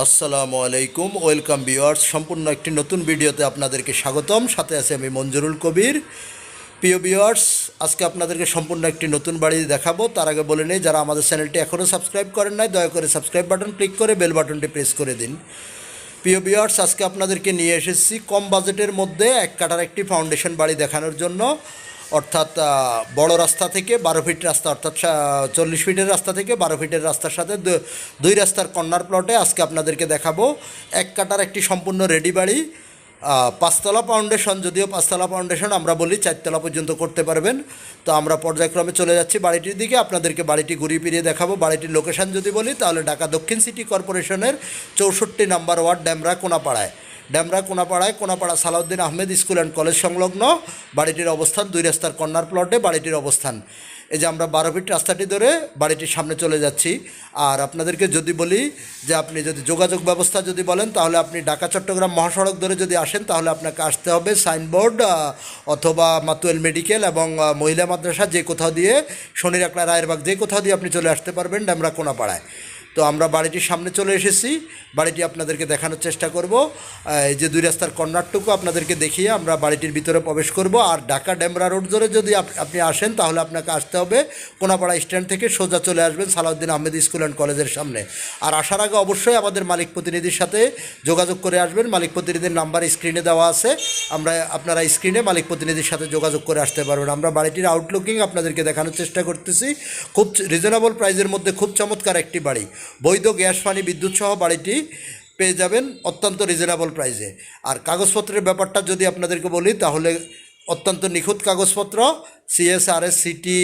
আসসালামু আলাইকুম, welcome viewers. সম্পূর্ণ একটি নতুন ভিডিওতে আপনাদেরকে স্বাগতম। সাথে আছে আমি মঞ্জুরুল কবির। প্রিয় ভিউয়ার্স, আজকে আপনাদেরকে সম্পূর্ণ একটি নতুন বাড়ি দেখাবো। তার আগে বলে নেই, যারা আমাদের চ্যানেলটি এখনও সাবস্ক্রাইব করেন নাই, দয়া করে সাবস্ক্রাইব বাটন ক্লিক করে বেল বাটনটি প্রেস করে দিন। প্রিয় ভিউয়ার্স, আজকে আপনাদেরকে নিয়ে এসেছি কম বাজেটের মধ্যে এক কাটার একটি ফাউন্ডেশন বাড়ি দেখানোর জন্য। অর্থাৎ বড় রাস্তা থেকে বারো ফিট রাস্তা, অর্থাৎ চল্লিশ ফিটের রাস্তা থেকে বারো ফিটের রাস্তার সাথে দুই রাস্তার কর্নার প্লটে আজকে আপনাদেরকে দেখাবো। এক কাটার একটি সম্পূর্ণ রেডি বাড়ি পাঁচতলা ফাউন্ডেশন, যদিও পাঁচতলা ফাউন্ডেশন আমরা বলি চারতলা পর্যন্ত করতে পারবেন। তো আমরা পর্যায়ক্রমে চলে যাচ্ছি বাড়িটির দিকে, আপনাদেরকে বাড়িটি ঘুরিয়ে ফিরিয়ে দেখাবো। বাড়িটির লোকেশান যদি বলি, তাহলে ঢাকা দক্ষিণ সিটি কর্পোরেশনের চৌষট্টি নাম্বার ওয়ার্ড ড্যামরা কোনাপাড়ায়। Demra কোনাপাড়ায় Konapara Salauddin Ahmed school and college সংলগ্ন। বাড়িটির অবস্থান দুই রাস্তার কর্নার প্লটে বাড়িটির অবস্থান। এই যে আমরা বারো ফিট রাস্তাটি ধরে বাড়িটির সামনে চলে যাচ্ছি। আর আপনাদেরকে যদি বলি যে আপনি যদি যোগাযোগ ব্যবস্থা যদি বলেন, তাহলে আপনি ঢাকা, চট্টগ্রাম মহাসড়ক ধরে যদি আসেন, তাহলে আপনাকে আসতে হবে সাইনবোর্ড অথবা মাতুয়েল মেডিকেল এবং মহিলা মাদ্রাসা যে কোথাও দিয়ে শনিরাকড়া রায়েরবাগ যে কোথাও দিয়ে আপনি চলে আসতে পারবেন ড্যামরা কোনাপাড়ায়। তো আমরা বাড়িটির সামনে চলে এসেছি। বাড়িটি আপনাদেরকে দেখানোর চেষ্টা করব। এই যে দুই রাস্তার কর্নারটুকু আপনাদেরকে দেখিয়ে আমরা বাড়িটির ভিতরে প্রবেশ করব। আর ঢাকা ডেমরা রোড ধরে যদি আপনি আসেন, তাহলে আপনাকে আসতে হবে। কোনাপাড়া স্ট্যান্ড থেকে সোজা চলে আসবেন সালাউদ্দিন আহমেদ স্কুল অ্যান্ড কলেজের সামনে। আর আসার আগে অবশ্যই আমাদের মালিক প্রতিনিধির সাথে যোগাযোগ করে আসবেন। মালিক প্রতিনিধির নাম্বার স্ক্রিনে দেওয়া আছে। আমরা আপনারা স্ক্রিনে মালিক প্রতিনিধির সাথে যোগাযোগ করে আসতে পারবেন। আমরা বাড়িটির আউটলুকিং আপনাদেরকে দেখানোর চেষ্টা করতেছি। খুব রিজনেবল প্রাইজের মধ্যে খুব চমৎকার একটি বাড়ি। বৈধ গ্যাস, পানি, বিদ্যুৎ সহ বাড়িটি পেয়ে যাবেন অত্যন্ত রিজনেবল প্রাইসে আর কাগজপত্রের ব্যাপারটা যদি আপনাদেরকে বলি, তাহলে অত্যন্ত নিখুঁত কাগজপত্র সিএসআরএস সিটি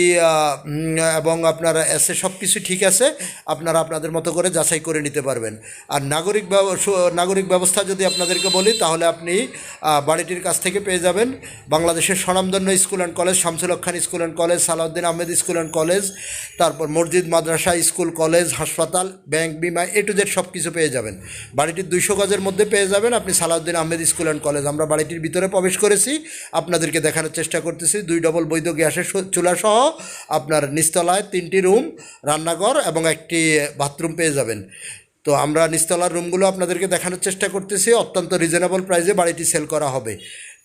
এবং আপনার এসে সব কিছু ঠিক আছে, আপনারা আপনাদের মতো করে যাচাই করে নিতে পারবেন। আর নাগরিক নাগরিক ব্যবস্থা যদি আপনাদেরকে বলি, তাহলে আপনি বাড়িটির কাছ থেকে পেয়ে যাবেন। বাংলাদেশের স্বনামধন্য school and college, Shamsul Khan school and college, Salauddin Ahmed school and college, তারপর মসজিদ, মাদ্রাসা, স্কুল, কলেজ, হাসপাতাল, ব্যাংক, বিমা, এ টু জেড সব কিছু পেয়ে যাবেন। বাড়িটির দুইশো গজের মধ্যে পেয়ে যাবেন আপনি Salauddin Ahmed school and college. আমরা বাড়িটির ভিতরে প্রবেশ করেছি, আপনাদেরকে দেখানোর চেষ্টা করতেছি। দুই ডবল বৈধ গ্যাসের চুলাসহ আপনার নিচতলায় তিনটি রুম, রান্নাঘর এবং একটি বাথরুম পেয়ে যাবেন। তো আমরা নিচতলার রুমগুলো আপনাদেরকে দেখানোর চেষ্টা করতেছি, অত্যন্ত রিজনেবল প্রাইসে বাড়িটি সেল করা হবে।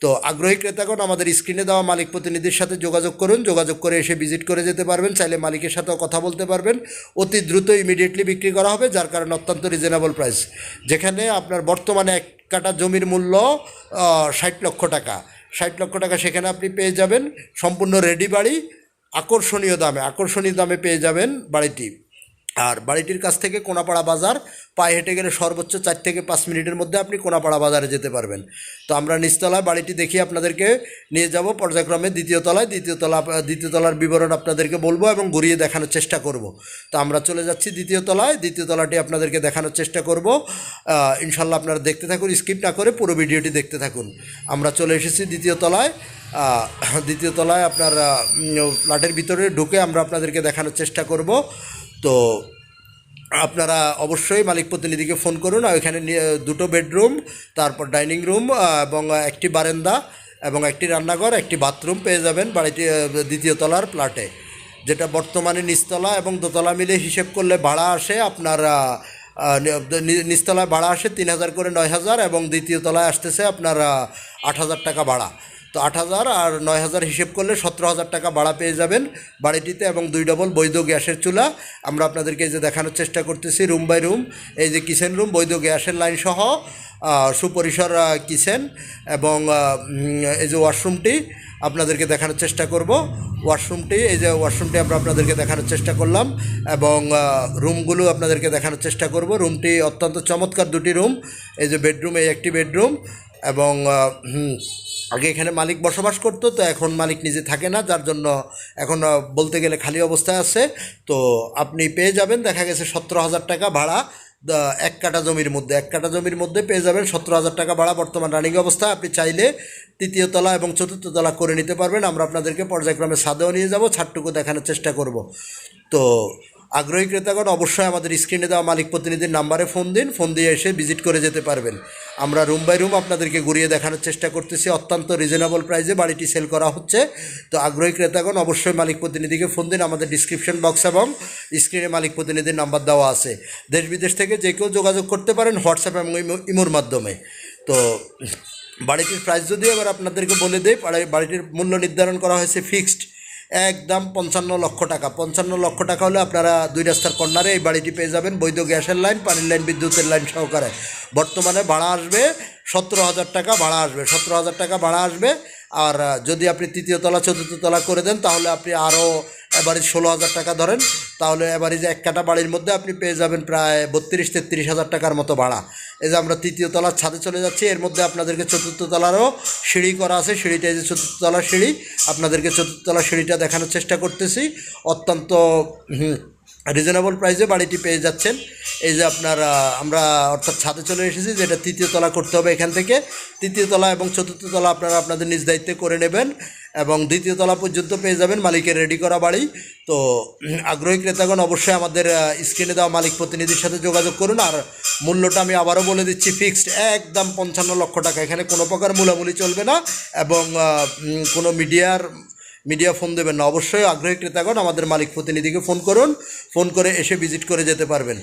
তো আগ্রহী ক্রেতাগণ, আমাদের স্ক্রিনে দেওয়া মালিক প্রতিনিধির সাথে যোগাযোগ করুন, যোগাযোগ করে এসে ভিজিট করে যেতে পারবেন, চাইলে মালিকের সাথেও কথা বলতে পারবেন। অতি দ্রুত ইমিডিয়েটলি বিক্রি করা হবে, যার কারণে অত্যন্ত রিজনেবল প্রাইস যেখানে আপনার বর্তমানে এক কাটা জমির মূল্য ষাট লক্ষ টাকা। ষাট লক্ষ টাকা সেখানে আপনি পেয়ে যাবেন। সম্পূর্ণ রেডি বাড়ি। আকর্ষণীয় দামে আকর্ষণীয় দামে পেয়ে যাবেন বাড়িটি। আর বাড়িটির কাছ থেকে কোনাপাড়া বাজার, পায়ে হেঁটে গেলে সর্বোচ্চ চার থেকে পাঁচ মিনিটের মধ্যে আপনি কোনাপাড়া বাজারে যেতে পারবেন। তো আমরা নিচতলায় বাড়িটি দেখিয়ে আপনাদেরকে নিয়ে যাব, পর্যায়ক্রমে দ্বিতীয় তলায়। দ্বিতীয় তলা, দ্বিতীয় তলার বিবরণ আপনাদেরকে বলব এবং ঘুরিয়ে দেখানোর চেষ্টা করব। তো আমরা চলে যাচ্ছি দ্বিতীয় তলায়। দ্বিতীয় তলাটি আপনাদেরকে দেখানোর চেষ্টা করব। ইনশাল্লাহ আপনারা দেখতে থাকুন, স্কিপ না করে পুরো ভিডিওটি দেখতে থাকুন। আমরা চলে এসেছি দ্বিতীয় তলায়। দ্বিতীয় তলায় আপনার ফ্ল্যাটের ভিতরে ঢুকে আমরা আপনাদেরকে দেখানোর চেষ্টা করব। তো আপনারা অবশ্যই মালিক প্রতিনিধিকে ফোন করুন, আর ওইখানে দুটো বেডরুম, তারপর ডাইনিং রুম এবং একটি বারান্দা এবং একটি রান্নাঘর, একটি বাথরুম পেয়ে যাবেন বাড়িটি দ্বিতীয় তলার প্লাটে। যেটা বর্তমানে নিচতলা এবং দোতলা মিলে হিসেব করলে ভাড়া আসে আপনার নিচতলায় ভাড়া আসে তিন হাজার করে নয় হাজার, এবং দ্বিতীয় তলায় আসতেছে আপনার আট হাজার টাকা ভাড়া। তো আট হাজার আর নয় হাজার হিসেব করলে সতেরো হাজার টাকা ভাড়া পেয়ে যাবেন বাড়িটিতে এবং দুই ডবল বৈধ গ্যাসের চুলা। আমরা আপনাদেরকে এই যে দেখানোর চেষ্টা করতেছি রুম বাই রুম এই যে কিচেন রুম বৈধ গ্যাসের লাইন সহ সুপরিসর কিচেন এবং এই যে ওয়াশরুমটি আপনাদেরকে দেখানোর চেষ্টা করব। ওয়াশরুমটি এই যে ওয়াশরুমটি আমরা আপনাদেরকে দেখানোর চেষ্টা করলাম এবং রুমগুলো আপনাদেরকে দেখানোর চেষ্টা করব। রুমটি অত্যন্ত চমৎকার দুটি রুম এই যে বেডরুম এই একটি বেডরুম এবং আগে এখানে মালিক বসবাস করতো, তো এখন মালিক নিজে থাকে না, যার জন্য এখন বলতে গেলে খালি অবস্থায় আছে। তো আপনি পেয়ে যাবেন, দেখা গেছে সতেরো হাজার টাকা ভাড়া এক কাটা জমির মধ্যে, এক কাটা জমির মধ্যে পেয়ে যাবেন সতেরো হাজার টাকা ভাড়া। বর্তমান রানিং অবস্থা, আপনি চাইলে তৃতীয় তলা এবং চতুর্থ তলা করে নিতে পারবেন। আমরা আপনাদেরকে পর্যায়ক্রমে ছাদেও নিয়ে যাব, ছাদটুকু দেখানোর চেষ্টা করব। তো আগ্রহী ক্রেতাগণ অবশ্যই আমাদের স্ক্রিনে দেওয়া মালিক প্রতিনিধির নাম্বারে ফোন দিন, ফোন দিয়ে এসে ভিজিট করে যেতে পারবেন। আমরা রুম বাই রুম আপনাদেরকে ঘুরিয়ে দেখানোর চেষ্টা করতেছি। অত্যন্ত রিজনেবল প্রাইসে বাড়িটি সেল করা হচ্ছে। তো আগ্রহী ক্রেতাগণ অবশ্যই মালিক প্রতিনিধিকে ফোন দিন। আমাদের ডিসক্রিপশন বক্স এবং স্ক্রিনে মালিক প্রতিনিধির নাম্বার দেওয়া আছে। দেশ বিদেশ থেকে যে কেউ যোগাযোগ করতে পারেন হোয়াটসঅ্যাপ এবং ইমোর মাধ্যমে। তো বাড়িটির প্রাইস যদি এবার আপনাদেরকে বলে বাড়ি- বাড়িটির মূল্য নির্ধারণ করা হয়েছে ফিক্সড একদম পঞ্চান্ন লক্ষ টাকা। পঞ্চান্ন লক্ষ টাকা হলে আপনারা দুই রাস্তার কর্নারে এই বাড়িটি পেয়ে যাবেন। বৈধ গ্যাসের লাইন, পানির লাইন, বিদ্যুতের লাইন সহকারে। বর্তমানে ভাড়া আসবে সতেরো হাজার টাকা, ভাড়া আসবে সতেরো হাজার টাকা, ভাড়া আসবে। আর যদি আপনি তৃতীয় তলা, চতুর্থ তলা করে দেন, তাহলে আপনি আরও এবারে ষোলো হাজার টাকা ধরেন। তাহলে এবারে যে এক কাটা বাড়ির মধ্যে আপনি পেয়ে যাবেন প্রায় বত্রিশ তেত্রিশ হাজার টাকার মতো ভাড়া। এই যে আমরা তৃতীয় তলার ছাদে চলে যাচ্ছি, এর মধ্যে আপনাদেরকে চতুর্থ তলারও সিঁড়ি করা আছে। সিঁড়িটা এই যে চতুর্থ তলার সিঁড়ি, আপনাদেরকে চতুর্থ তলার সিঁড়িটা দেখানোর চেষ্টা করতেছি। অত্যন্ত রিজনেবল প্রাইসে বাড়িটি পেয়ে যাচ্ছেন। এই যে আপনার আমরা অর্থাৎ ছাদে চলে এসেছি যেটা তৃতীয় তলা করতে হবে এখান থেকে। তৃতীয় তলা এবং চতুর্থ তলা আপনারা আপনাদের নিজ দায়িত্বে করে নেবেন এবং দ্বিতীয় তলা পর্যন্ত পেয়ে যাবেন মালিকের রেডি করা বাড়ি। তো আগ্রহী ক্রেতাগণ অবশ্যই আমাদের স্ক্রিনে দেওয়া মালিক প্রতিনিধির সাথে যোগাযোগ করুন। আর মূল্যটা আমি আবারও বলে দিচ্ছি ফিক্সড একদম পঞ্চান্ন লক্ষ টাকা। এখানে কোনো প্রকার মূলামূলি চলবে না এবং কোনো মিডিয়ার মিডিয়া ফোন দেবেন না। অবশ্যই আগ্রহী ক্রেতাগণ আমাদের মালিক প্রতিনিধিকে ফোন করুন, ফোন করে এসে ভিজিট করে যেতে পারবেন।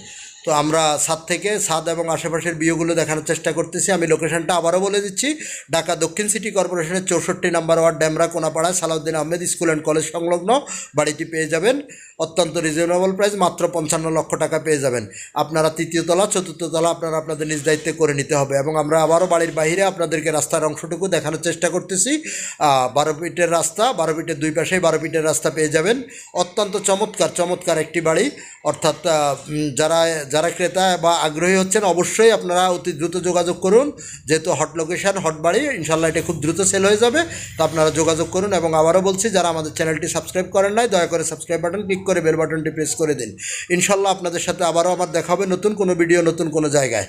তো আমরা সাত থেকে সাত এবং আশেপাশের বিয়েগুলো দেখানোর চেষ্টা করতেছি। আমি লোকেশনটা আবারও বলে দিচ্ছি। ঢাকা দক্ষিণ সিটি কর্পোরেশনের চৌষট্টি number ward Demra Konapara Salauddin Ahmed school and college সংলগ্ন বাড়িটি পেয়ে যাবেন। অত্যন্ত রিজনেবল প্রাইস মাত্র পঞ্চান্ন লক্ষ টাকা পেয়ে যাবেন। আপনারা তৃতীয় তলা, চতুর্থ তলা আপনারা আপনাদের নিজ দায়িত্বে করে নিতে হবে এবং আমরা আবারও বাড়ির বাইরে আপনাদেরকে রাস্তার অংশটুকু দেখানোর চেষ্টা করতেছি। বারো ফিটের রাস্তা, বারো ফিটের দুই পাশেই বারো ফিটের রাস্তা পেয়ে যাবেন। অত্যন্ত চমৎকার চমৎকার একটি বাড়ি। অর্থাৎ যারা যারা ক্রেতা বা আগ্রহী হচ্ছেন, অবশ্যই আপনারা অতি দ্রুত যোগাযোগ করুন। যেহেতু হট লোকেশান হট বাড়ি ইনশাল্লাহ এটা খুব দ্রুত সেল হয়ে যাবে। তো আপনারা যোগাযোগ করুন এবং আবারও বলছি, যারা আমাদের চ্যানেলটি সাবস্ক্রাইব করেন নাই, দয়া করে সাবস্ক্রাইব বাটন ক্লিক করে বেল বাটনটি প্রেস করে দিন। ইনশাল্লাহ আপনাদের সাথে আবারও আমার দেখা হবে নতুন কোনো ভিডিও নতুন কোনো জায়গায়।